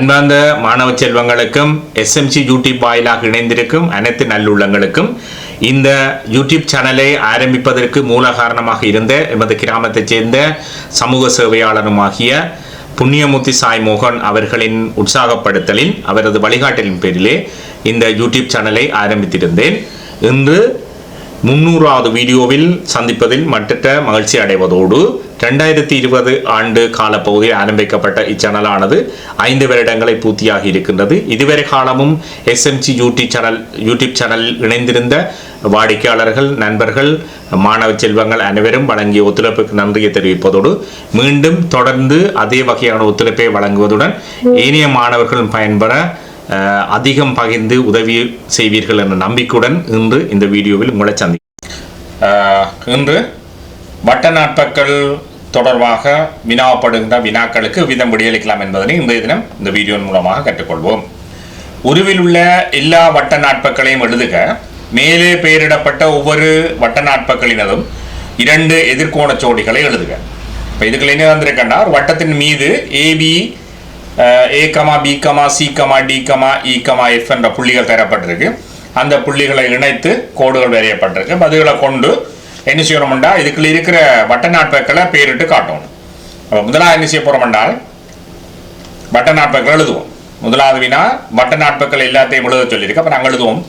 அன்பார்ந்த மாணவ செல்வங்களுக்கும் SMC YouTube வாயிலாக இணைந்திருக்கும் அனைத்து நல்லுள்ளங்களுக்கும் இந்த யூடியூப் சேனலை ஆரம்பிப்பதற்கு மூல காரணமாக இருந்த எமது கிராமத்தைச் சேர்ந்த சமூக சேவையாளருமாகிய புண்ணியமூர்த்தி சாய் மோகன் அவர்களின் உற்சாகப்படுத்தலில் அவரது வழிகாட்டலின் பேரிலே இந்த யூடியூப் சேனலை ஆரம்பித்திருந்தேன். இன்று முன்னூறாவது வீடியோவில் சந்திப்பதில் மற்ற மகிழ்ச்சி அடைவதோடு ரெண்டாயிரத்தி இருபது ஆண்டு காலப்பகுதியில் ஆரம்பிக்கப்பட்ட இச்சேனலானது ஐந்து வருடங்களை பூர்த்தியாகி இருக்கின்றது. இதுவரை காலமும் எஸ்எம்சி யூடியூப் சேனல் யூடியூப் சேனலில் இணைந்திருந்த வாடிக்கையாளர்கள் நண்பர்கள் மாணவ செல்வங்கள் அனைவரும் வழங்கிய ஒத்துழைப்புக்கு நன்றியை தெரிவிப்பதோடு மீண்டும் தொடர்ந்து அதே வகையான ஒத்துழைப்பை வழங்குவதுடன் ஏனைய மாணவர்களும் பயன்பெற அதிகம் பகிர்ந்து உதவி செய்வீர்கள் என்ற நம்பிக்கையுடன் இன்று இந்த வீடியோவில் உங்களை சந்தி இன்று வட்ட நாட்பக்கள் தொடர்பாக வினாப்படுகின்ற வினாக்களுக்கு விதம் விடியளிக்கலாம் என்பதனை இன்றைய தினம் இந்த வீடியோவின் மூலமாக கற்றுக்கொள்வோம். உருவில் உள்ள எல்லா வட்ட நாட்பக்களையும் எழுதுக. மேலே பெயரிடப்பட்ட ஒவ்வொரு வட்ட நாட்பக்களினதும் இரண்டு எதிர்கோண சோடிகளை எழுதுக. இப்போ இதுக்குள்ள என்ன வந்திருக்கேன்னா ஒரு வட்டத்தின் மீது AB A comma B comma C comma D comma E comma F என்ற புள்ளிகள் தரப்பட்டிருக்கு. அந்த புள்ளிகளை இணைத்து கோடுகள் வரையப்பட்டிருக்கு. அதுகளை கொண்டு என்ன செய்யணும்டா இதுக்குள்ள இருக்கிற வட்ட நாட்பக்களை பேரிட்டு காட்டணும். அப்போ முதலாவது என்ன செய்ய போறோம் என்றால் வட்ட நாட்பக்கள் எழுதுவோம். முதலாவது வினா வட்ட நாட்பக்கள் எல்லாத்தையும் எழுத சொல்லியிருக்கு. அப்போ நாங்கள் எழுதுவோம்.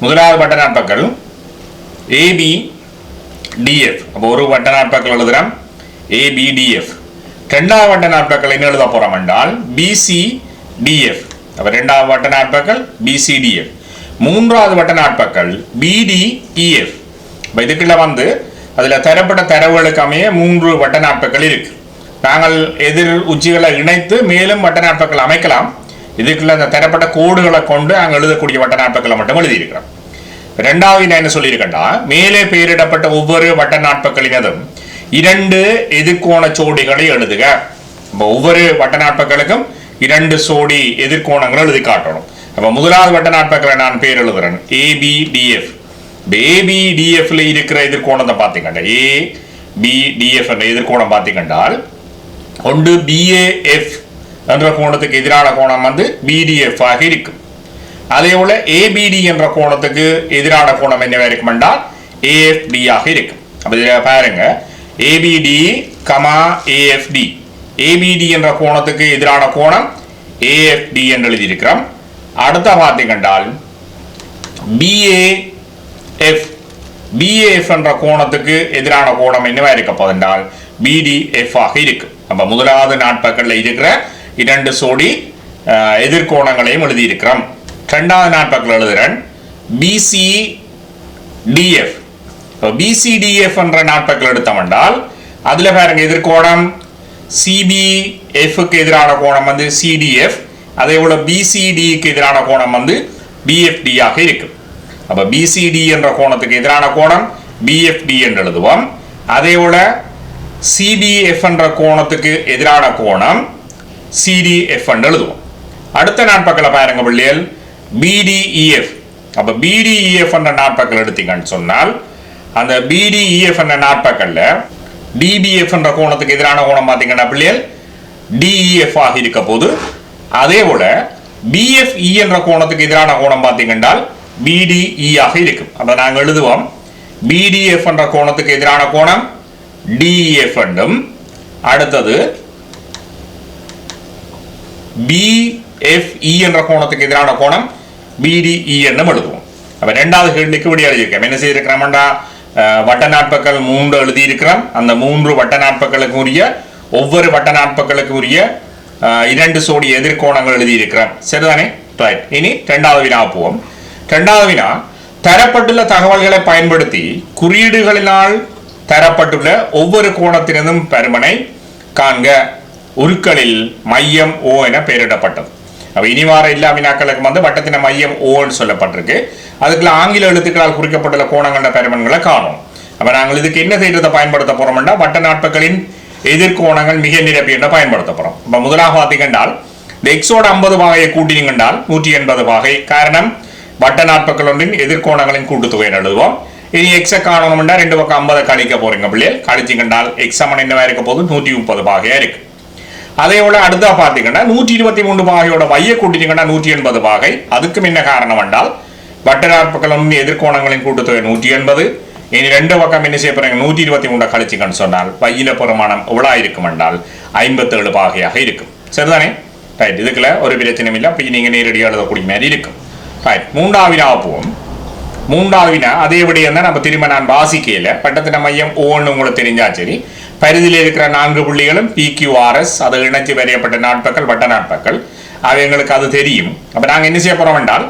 முதலாவது வட்ட நாட்பக்கள் ஏபி டிஎஃப் அப்போ ஒரு வட்ட நாட்பக்கள் எழுதுகிறோம் ஏபிடிஎஃப் ரெண்டாவது வட்ட நாட்பக்கள் என்ன எழுத போகிறோம் என்றால் பிசி டிஎஃப் அப்போ ரெண்டாவது வட்ட நாட்பக்கள் பிசிடிஎஃப் மூன்றாவது வட்ட நாட்பக்கள் பிடிஇஎஃப் இப்போ இதுக்குள்ள வந்து அதில் தரப்பட்ட தரவுகளுக்கு அமைய மூன்று வட்ட நாட்பக்கள் இருக்கு. நாங்கள் எதிர் உச்சிகளை இணைத்து மேலும் வட்ட நாட்பக்கள் அமைக்கலாம். இதுக்குள்ள அந்த தரப்பட்ட கோடுகளை கொண்டு நாங்கள் எழுதக்கூடிய வட்ட நாட்பக்களை மட்டும் எழுதியிருக்கிறோம். ரெண்டாவது நான் என்ன சொல்லியிருக்கேன்டா மேலே பெயரிடப்பட்ட ஒவ்வொரு வட்ட நாட்பக்களினதும் இரண்டு எதிர்கோண சோடிகளை எழுதுக. இப்போ ஒவ்வொரு வட்ட நாட்பக்களுக்கும் இரண்டு சோடி எதிர்கோணங்களை எழுதி காட்டணும். அப்போ முதலாவது வட்ட நாட்பக்களை நான் பேர் எழுதுறேன். ஏபிடிஎஃப் பேபி டிஎஃப்ல இருக்கிற எதிர்கோணத்தை பார்த்தீங்கன்னா ஏ பி டிஎஃப் என்ற எதிர்கோணம் பார்த்தீங்கன்றால் ஒன்று பிஏஎஃப் என்ற கோணத்துக்கு எதிரான கோணம் வந்து பிடிஎஃப் ஆக இருக்கும். அதே போல ஏபிடி என்ற கோணத்துக்கு எதிரான கோணம் என்னவா இருக்கும் என்றால் ஏஎஃப்டி ஆக இருக்கும். அப்ப இதுல பாருங்க. ஏபிடி கமா ஏஎஃப்டி ஏபிடி என்ற கோணத்துக்கு எதிரான கோணம் ஏஎஃப்டி என்று எழுதியிருக்கிறோம். அடுத்த பார்த்தீங்கன்றால் எஃப் பிஏஎஃப் என்ற கோணத்துக்கு எதிரான கோணம் என்னவா இருக்க போதென்றால் பிடிஎஃப் ஆக இருக்கு. அப்ப முதலாவது நாட்பக்கல்ல இருக்கிற இரண்டு சோடி எதிர்கோணங்களையும் எழுதியிருக்கிறோம். ரெண்டாவது நாட்பக்கல் எழுதுகிறேன் பிசி டிஎஃப் பிசிடிஎஃப் என்ற நாட்பக்கல் எடுத்தோம் என்றால் அதுல பாருங்க எதிர்கோணம் சிபிஎஃப்க்கு எதிரான கோணம் வந்து சிடிஎஃப் அதே போல பிசிடிக்கு எதிரான கோணம் வந்து பிஎஃப்டி ஆக இருக்கும் அப்ப பிசிடி என்ற கோணத்துக்கு எதிரான கோணம் பிஎஃப்டி என்று எழுதுவோம். அதே போல சிபிஎஃப் என்ற கோணத்துக்கு எதிரான கோணம் சிடிஎஃப் என்று எழுதுவோம். அடுத்த நாட்பக்கலை பாருங்க பிள்ளைகள் பிடிஇஎஃப் அப்ப பிடிஇஎஃப் என்ற நாட்பக்கல் எடுத்தீங்கன்னு சொன்னால் அந்த பிடிஇஎஃப் என்ற நாட்பக்கல்ல டிபிஎஃப் என்ற கோணத்துக்கு எதிரான கோணம் பார்த்தீங்கன்னா பிள்ளைகள் டிஇஎஃப் ஆக இருக்க போது அதே போல பிஎஃப்இ என்ற கோணத்துக்கு எதிரான கோணம் பார்த்தீங்கன்னா பிடிஇ ஆக இருக்கும். அப்ப நாங்கள் எழுதுவோம். பிடிஎஃப் என்ற கோணத்துக்கு எதிரான கோணம் டிஇஎஃப் என்றும் அடுத்தது பிஎஃப்இ என்ற கோணத்துக்கு எதிரான கோணம் பிடிஇ என்னும் எழுதுவோம். அப்ப ரெண்டாவது கேள்விக்கு விடி எழுதியிருக்கோம் என்ன செய்திருக்கிறோம்டா? வட்ட நாட்பக்கள் மூன்று எழுதியிருக்கிறோம். அந்த மூன்று வட்ட நாட்பக்களுக்கு உரிய ஒவ்வொரு வட்ட நாட்பக்களுக்கு உரிய இரண்டு சோடி எதிர்கோணங்கள் எழுதியிருக்கிறோம். சரிதானே? ரைட் இனி ரெண்டாவது வினா போவோம். ரெண்டாவது வினா தரப்பட்டுள்ள தகவல்களை பயன்படுத்தி குறியீடுகளினால் தரப்பட்டுள்ள ஒவ்வொரு கோணத்தினதும் பருமனை காண்க. உருக்களில் மையம் ஓ என பெயரிடப்பட்டது. அப்போ இனி வார எல்லா வினாக்களுக்கு வந்து வட்டத்தின மையம் ஓன்னு சொல்லப்பட்டிருக்கு. அதுக்குள்ள ஆங்கில எழுத்துக்களால் குறிக்கப்பட்டுள்ள கோணங்கள பெருமன்களை காணும். அப்போ நாங்கள் இதுக்கு என்ன செய்யறதை பயன்படுத்த போறோம்னா வட்ட நாட்பக்களின் எதிர்கோணங்கள் மிக நிரப்பி என்ற பயன்படுத்த போறோம். இப்போ முதலாக பார்த்தீங்கன்றால் இந்த எக்ஸோட ஐம்பது வகையை கூட்டினீங்கன்னால் நூற்றி எண்பது வகை காரணம் வட்ட ஒன்றின் எதிர்கோணங்களின் கூட்டுத்தொகை எழுதுவோம் இனி எக்ஸை காணணும்னா ரெண்டு பக்கம் ஐம்பதை கழிக்க போறீங்க பிள்ளைகள். கழிச்சிங்கன்றால் எக்ஸாமன் என்னவா இருக்க போது நூற்றி முப்பது பாகையா இருக்கு. அதே போல அடுத்தா பார்த்தீங்கன்னா நூற்றி இருபத்தி மூணு பாகையோட மைய கூட்டினீங்கன்னா நூற்றி எண்பது பாகை. அதுக்கும் என்ன காரணம் என்றால் வட்டராட்பக்களும் எதிர்கோணங்களின் கூட்டுத்தொகை நூற்றி எண்பது இனி ரெண்டு பக்கம் என்ன செய்ய போறாங்க? நூற்றி இருபத்தி மூணு கழிச்சுக்கன்னு சொன்னால் பையில பிரமாணம் எவ்வளோ இருக்கும் என்றால் ஐம்பத்தேழு பாகையாக இருக்கும். சரிதானே? ரைட் இதுக்குள்ள ஒரு பிரச்சனையும் இல்லை. அப்போ நீங்கள் நேரடியாக எழுதக்கூடிய மாதிரி இருக்கும். ரைட் மூன்றாவது போவோம். மூன்றாவது வினா அதே விடயம் தான் நம்ம திரும்ப நான் வாசிக்கையில் பட்டத்தின மையம் ஒவ்வொன்று உங்களுக்கு தெரிஞ்சா சரி. பரிதியில் இருக்கிற நான்கு புள்ளிகளும் பிக்யூஆர்எஸ் அதை இணைச்சு வரையப்பட்ட நாட்பக்கள் வட்ட நாட்பக்கள் அது எங்களுக்கு அது தெரியும். அப்போ நாங்கள் என்ன செய்ய போறோம் என்றால்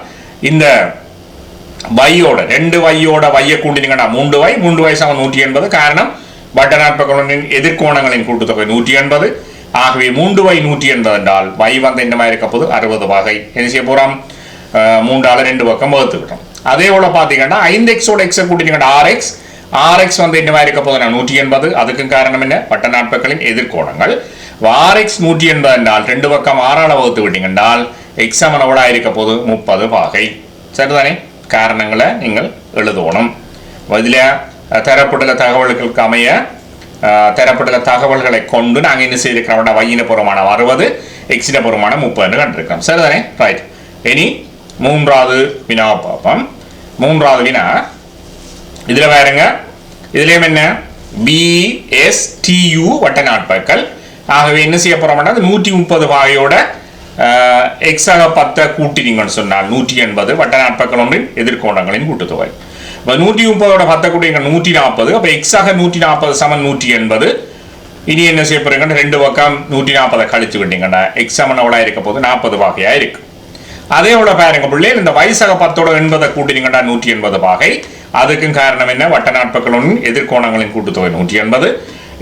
இந்த வையோட ரெண்டு வையோட வைய கூட்டினீங்கன்னா மூன்று வை மூன்று வை சமம் நூற்றி எண்பது. காரணம் வட்ட நாட்பக்களின் எதிர்கோணங்களின் கூட்டுத்தொகை நூற்றி எண்பது. ஆகவே மூன்று வை நூற்றி எண்பது என்றால் வை வந்து என்ன மாதிரி இருக்க போது அறுபது வகை. என்ன செய்ய போகிறோம் மூன்றால் ரெண்டு பக்கம் வகுத்துக்கிட்டோம் அதே போல் பார்த்தீங்கன்னா ஐந்து எக்ஸோட எக்ஸை கூட்டிட்டீங்கன்னா ஆர் எக்ஸ் ஆர் எக்ஸ் வந்து என்ன மாதிரி இருக்க போதுனா நூற்றி எண்பது அதுக்கும் காரணம் என்ன பட்ட நாட்பக்களின் எதிர்கோணங்கள் ஆர் எக்ஸ் நூற்றி எண்பது என்றால் ரெண்டு பக்கம் ஆறால் வகுத்து விட்டீங்கன்றால் எக்ஸ் சமனவளா இருக்க போது முப்பது பாகை சரிதானே காரணங்களை நீங்கள் எழுதணும் இதில் தரப்பட்டுள்ள தகவல்களுக்கு அமைய தரப்பட்டுள்ள தகவல்களை கொண்டு நாங்கள் என்ன செய்திருக்கிறோம் வையின பூர்வமான அறுபது எக்ஸின பூர்வமான முப்பதுன்னு கண்டிருக்கிறோம் சரிதானே ரைட் இனி மூன்றாவது வினா பார்ப்போம். மூன்றாவது வினா. இதில் வேறுங்க இதுலேயும் என்ன? பிஎஸ்டியு வட்ட நாட்பக்கள் ஆகவே என்ன செய்ய போகிறோம்னா நூற்றி முப்பது வாயோட எக்ஸாக பத்தை கூட்டினீங்கன்னு சொன்னால் நூற்றி எண்பது வட்ட நாட்பக்கள் ஒன்றின் எதிர்கோணங்களின் கூட்டுத்தொகை. இப்போ நூற்றி முப்பதோட பத்தை கூட்டிங்க நூற்றி நாற்பது அப்போ எக்ஸாக நூற்றி நாற்பது சமன் நூற்றி எண்பது இனி என்ன செய்ய போகிறீங்கன்னா ரெண்டு பக்கம் நூற்றி நாற்பதை கழிச்சு விட்டீங்கன்னா எக்ஸ் சமன் எவ்வளோ இருக்க போது நாற்பது வகையாக இருக்குது அதே பாருங்க பிள்ளைகள் இந்த வயசக பத்தோட எண்பதை கூட்டினீங்கன்னா நூற்றி எண்பது பாகை. அதுக்கும் காரணம் என்ன? வட்ட நாட்பக்களும் எதிர்கோணங்களின் கூட்டுத்தொகை நூற்றி எண்பது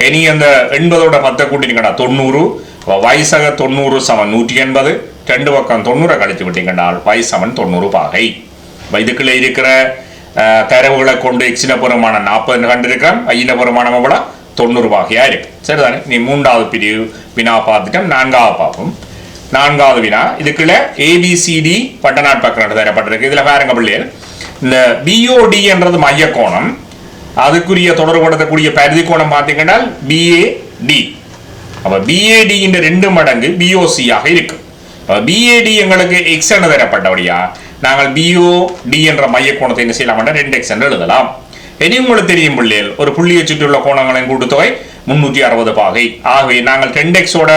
இனி அந்த எண்பதோட பத்தை கூட்டினீங்கன்னா தொண்ணூறு. வயசக தொண்ணூறு சமன் நூற்றி எண்பது ரெண்டு பக்கம் தொண்ணூறை கழித்து விட்டீங்கன்னா வயசு சமன் தொண்ணூறு பாகை. அப்ப இதுக்குள்ள இருக்கிற தரவுகளை கொண்டு எக்ஸின பெருமானம் நாற்பது கண்டிருக்கிறோம். ஐயின பெருமானம் எவ்வளோ தொண்ணூறு பாகையாக இருக்கு சரிதானே? நீ மூன்றாவது பிரிவு வினா பார்த்துட்டோம். நான்காவது பார்ப்போம் நான்காவது வினா. இதுக்குள்ள ஏபிசிடி பட்டநாட் பக்கம் தரப்பட்டிருக்கு இதுல பாருங்க பிள்ளைகள். இந்த பிஓடி என்றது மைய கோணம் அதுக்குரிய தொடர்புபடுத்தக்கூடிய பரிதி கோணம் பார்த்தீங்கன்னா பிஏடி அப்ப பிஏடி இந்த ரெண்டு மடங்கு பிஓசி ஆக பிஏடி எங்களுக்கு எக்ஸ் என்று தரப்பட்டபடியா நாங்கள் பிஓடி என்ற மைய கோணத்தை என்ன செய்யலாம் ரெண்டு எக்ஸ் என்று எழுதலாம். இனி உங்களுக்கு தெரியும் பிள்ளைகள் ஒரு புள்ளியை சுற்றியுள்ள கோணங்களின் கூட்டுத்தொகை முன்னூற்றி அறுபது பாகை. ஆகவே நாங்கள் ரெண்டு எக்ஸோட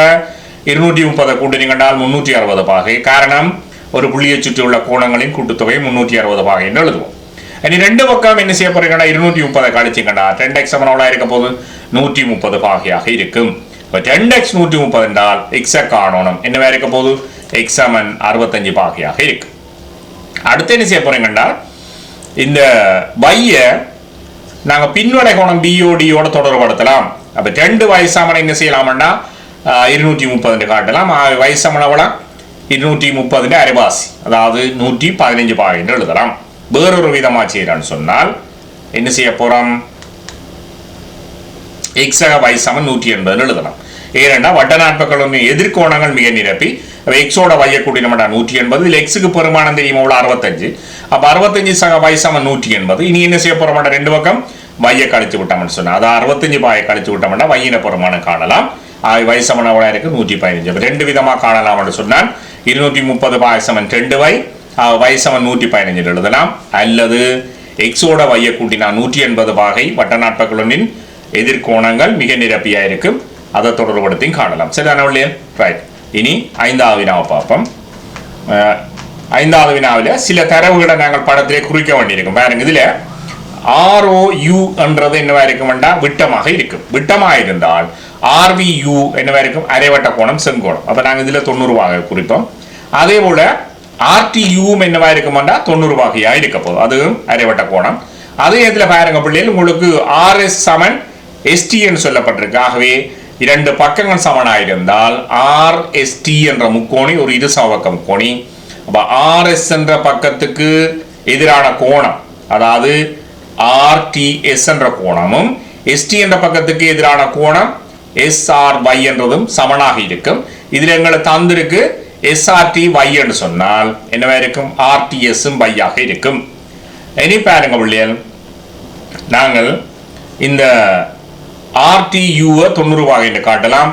இருநூற்றி முப்பதை கண்டால் முன்னூற்றி அறுபது பாகை. காரணம் ஒரு புள்ளியை சுற்றியுள்ள கோணங்களின் கூட்டுத்தொகை முன்னூற்றி அறுபது பாகை என்று எழுதுவோம். இனி ரெண்டு பக்கம் என்ன செய்ய போறீங்கன்னா இருநூற்றி முப்பதை கழிச்சிங்கடா ரெண்டு எக்ஸ் எவ்வளோ இருக்க போது நூற்றி முப்பது பாகையாக இருக்கும். இப்போ ரெண்டு எக்ஸ் நூற்றி முப்பது என்றால் எக்ஸை காணணும். என்னவா இருக்க போது எக்ஸ் அறுபத்தஞ்சு பாகையாக இருக்கு அடுத்து என்ன செய்ய போறீங்கன்னா இந்த பைய நாங்கள் பின்வடை கோணம் பிஓடியோட தொடர்படுத்தலாம் அப்போ ரெண்டு வயசாமனை என்ன செய்யலாம்னா இருநூற்றி முப்பதுன்னு காட்டலாம் ஆ, இருநூற்றி முப்பதுன்னு அரைவாசி அதாவது நூற்றி பதினஞ்சு பாயிண்ட் எழுதலாம் வேறொரு விதமாக செய்கிறான்னு சொன்னால் என்ன செய்ய போகிறோம் எக்ஸக வயசமன் நூற்றி எண்பதுன்னு எழுதலாம் ஏனென்றா வட்டநாட்பக்களும் எதிர்கோணங்கள் மிக நிரப்பி எக்ஸோட வையக்கூடிய நம்மடா நூற்றி எண்பது இதில் எக்ஸுக்கு பெருமானம் தெரியுமா உள்ள அறுபத்தஞ்சு அப்போ அறுபத்தஞ்சு சக வயசாமன் நூற்றி எண்பது இனி என்ன செய்ய போறோம்னா ரெண்டு பக்கம் வைய கழிச்சு விட்டோம்னு சொன்னால் அது அறுபத்தஞ்சு பாயை கழிச்சு விட்டோம்னா வையின பெருமானம் காணலாம் ஆக வயசமன் இருக்கு நூற்றி பதினஞ்சு. அப்போ ரெண்டு விதமாக காணலாம் என்று சொன்னால் இருநூற்றி முப்பது பாயசமன் ரெண்டு வை ஆக வயசமன் நூற்றி பதினஞ்சு எழுதலாம். அல்லது எக்ஸோட வைய கூட்டினா நூற்றி எண்பது பாகை வட்ட எதிர்கோணங்கள் மிக நிரப்பியாக இருக்கும். அதை தொடர்புபடுத்தியும் காணலாம். சரிதான இல்லையா ரைட் இனி ஐந்தாவது வினாவை பார்ப்போம். ஐந்தாவது வினாவில் சில தரவுகளை நாங்கள் படத்திலே குறிக்க வேண்டியிருக்கும். பாருங்க இதில் ஆர்ஓ ஆர்ஓயு என்றது என்னவா வேண்டாம் விட்டமாக இருக்கும். விட்டமாக இருந்தால் ஆர்வியு என்னவா இருக்கும் அரைவட்ட கோணம் செங்கோணம். அப்போ நாங்கள் இதில் தொண்ணூறுவாக குறித்தோம். குறிப்போம் அதே போல் ஆர்டியூவும் என்னவா இருக்குமாண்டா தொண்ணூறு வகையா இருக்க போதும் அதுவும் அரைவட்ட கோணம். அதே இதில் பாருங்க பிள்ளைகள் உங்களுக்கு ஆர்எஸ் சமன் எஸ்டின்னு சொல்லப்பட்டிருக்கு. ஆகவே இரண்டு பக்கங்கள் சமனாயிருந்தால் ஆர் எஸ்டி என்ற முக்கோணி ஒரு இரு சமபக்க முக்கோணி அப்போ ஆர்எஸ் என்ற பக்கத்துக்கு எதிரான கோணம் அதாவது ஆர்டிஎஸ் என்ற கோணமும் எஸ்டி என்ற பக்கத்துக்கு எதிரான கோணம் எஸ்ஆர் y என்றதும் சமனாக இருக்கும். இதுல எங்களை தந்திருக்கு எஸ்ஆர்டி y என்று சொன்னால் என்னவா இருக்கும்? ஆர்டிஎஸும் y ஆக இருக்கும். இனி பாருங்க பிள்ளைகள் நாங்கள் இந்த ஆர்டியூவை தொண்ணூறு வாகை என்று காட்டலாம்.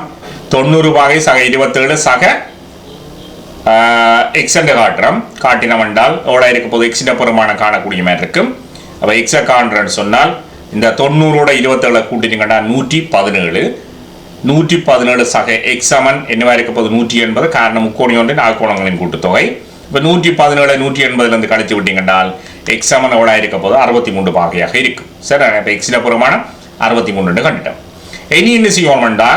தொண்ணூறு பாகை சக இருபத்தேழு சக எக்ஸண்ட் காட்டுறோம். காட்டினம் என்றால் எவ்வளோ இருக்க? போது எக்ஸிட பெருமானம் காணக்கூடிய மாதிரி இருக்கும். அப்போ எக்ஸை காண்றன்னு சொன்னால் இந்த தொண்ணூறோட இருபத்தேழு கூட்டினீங்கன்னா நூற்றி பதினேழு. நூற்றி பதினேழு சக எக்ஸமன் என்னவா இருக்க போது நூற்றி எண்பது காரணம் முக்கோணி ஒன்றின் ஆக்கோணங்களின் கூட்டுத்தொகை. இப்போ நூற்றி பதினேழு நூற்றி எண்பதுலேருந்து கழித்து விட்டீங்கன்றால் எக்ஸாமன் எவ்வளோ இருக்க போது அறுபத்தி மூன்று பாகையாக இருக்கும் சரி இப்போ எக்ஸில் பெருமானம் அறுபத்தி மூணுன்னு கண்டுட்டோம். இனி என்ன செய்வோம்டா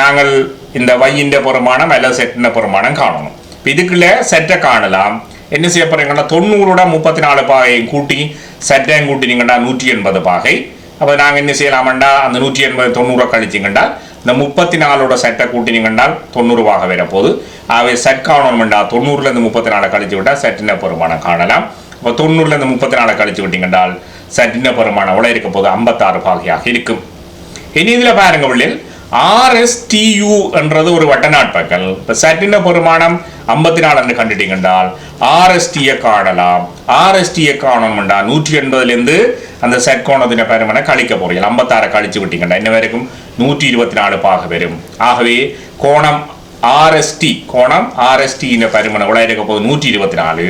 நாங்கள் இந்த வையின்ற புறமானம் அல்லது செட்டின புறமானம் காணணும். இப்போ இதுக்குள்ள செட்டை காணலாம். என்ன செய்ய போகிறீங்கன்னா தொண்ணூறோட முப்பத்தி நாலு பாகையும் கூட்டி செட்டையும் கூட்டினீங்கன்னா நூற்றி எண்பது பாகை. அப்போ நாங்கள் என்ன செய்யலாமண்டா அந்த நூற்றி எண்பது தொண்ணூறை கழிச்சிங்கண்டா இந்த முப்பத்தி நாலோட செட்டை கூட்டினீங்கன்னா தொண்ணூறு பாக வர போது அவை செட் காணணும்டா தொண்ணூறுலேருந்து முப்பத்தி நாலு கழிச்சு விட்டால் செட்டின பெருமானம் காணலாம். இப்போ தொண்ணூறுலேருந்து முப்பத்தி நாலு கழிச்சு விட்டீங்கன்றால் செட்டின பெருமானம் உள்ள இருக்க போது ஐம்பத்தாறு பாகையாக இருக்கும். இனி இதில் பாருங்க உள்ளில் ஆர்எஸ்டியு என்றது ஒரு வட்டநாட்பக்கல் இப்போ சட்டின பெருமானம் ஐம்பத்தி நாலு கண்டுட்டீங்கன்றால் ஆர்எஸ்டியை காணலாம். ஆர்எஸ்டியை காணணும்டா. நூற்றி எண்பதுலேருந்து அந்த செட் கோணத்தின பெருமனை கழிக்க போறீங்க. ஐம்பத்தாறை கழிச்சு விட்டீங்கண்டா இன்ன வரைக்கும் நூற்றி இருபத்தி நாலு பாக வரும் ஆகவே கோணம் ஆர்எஸ்டி கோணம் ஆர்எஸ்டியின் பருமனை உள்ள இருக்க போது நூற்றி இருபத்தி நாலு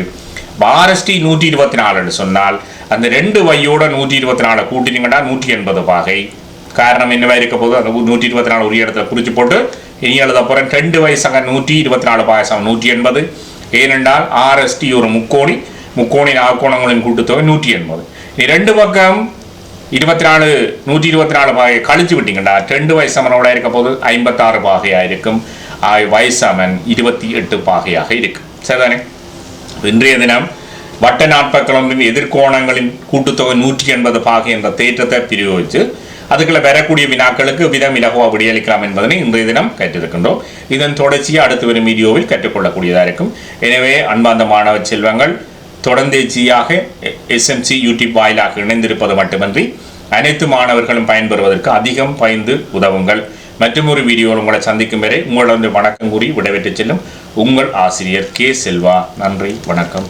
ஆர்எஸ்டி நூற்றி இருபத்தி நாலுன்னு சொன்னால் அந்த ரெண்டு வையோட நூற்றி இருபத்தி நாலு கூட்டினீங்கன்னா நூற்றி எண்பது பாகை. காரணம் என்னவா இருக்க போது அந்த நூற்றி இருபத்தி நாலு உரிய இடத்துல குறிச்சு போட்டு இனி எழுத போகிறேன் ரெண்டு வயசாக நூற்றி இருபத்தி நாலு பாயசம் நூற்றி எண்பது ஏனென்றால் ஆர்எஸ்டி ஒரு முக்கோணி. முக்கோணின் ஆக்கோணங்களின் கூட்டுத்தொகை நூற்றி எண்பது நீ ரெண்டு பக்கம் இருபத்தி நாலு நூற்றி இருபத்தி நாலு பாகை கழிச்சு விட்டீங்கடா. ரெண்டு வயசமனோட இருக்க போது ஐம்பத்தாறு பாகையாக இருக்கும். ஆய் வயசமன் இருபத்தி எட்டு பாகையாக இருக்கும் சரிதானே? இன்றைய தினம் வட்ட நாட்பக்கிழமையின் எதிர்கோணங்களின் கூட்டுத்தொகை நூற்றி எண்பது பாகை என்ற தேற்றத்தை பிரயோகித்து அதுக்குள்ள வரக்கூடிய வினாக்களுக்கு விதம் இலகுவா விடியளிக்கலாம் என்பதனை இன்றைய தினம் கற்றிருக்கின்றோம் இதன் தொடர்ச்சியை அடுத்து வரும் வீடியோவில் கற்றுக்கொள்ளக்கூடியதாக இருக்கும். எனவே அன்பார்ந்த மாணவ செல்வங்கள் தொடர்ந்தேச்சியாக எஸ்எம்சி யூடியூப் வாயிலாக இணைந்திருப்பது மட்டுமின்றி அனைத்து மாணவர்களும் பயன்பெறுவதற்கு அதிகம் பயந்து உதவுங்கள். மற்றும் ஒரு வீடியோவில் உங்களை சந்திக்கும் வரை உங்களிடம் வணக்கம் கூறி விடைபெற்று செல்லும் உங்கள் ஆசிரியர் கே செல்வா. நன்றி வணக்கம்.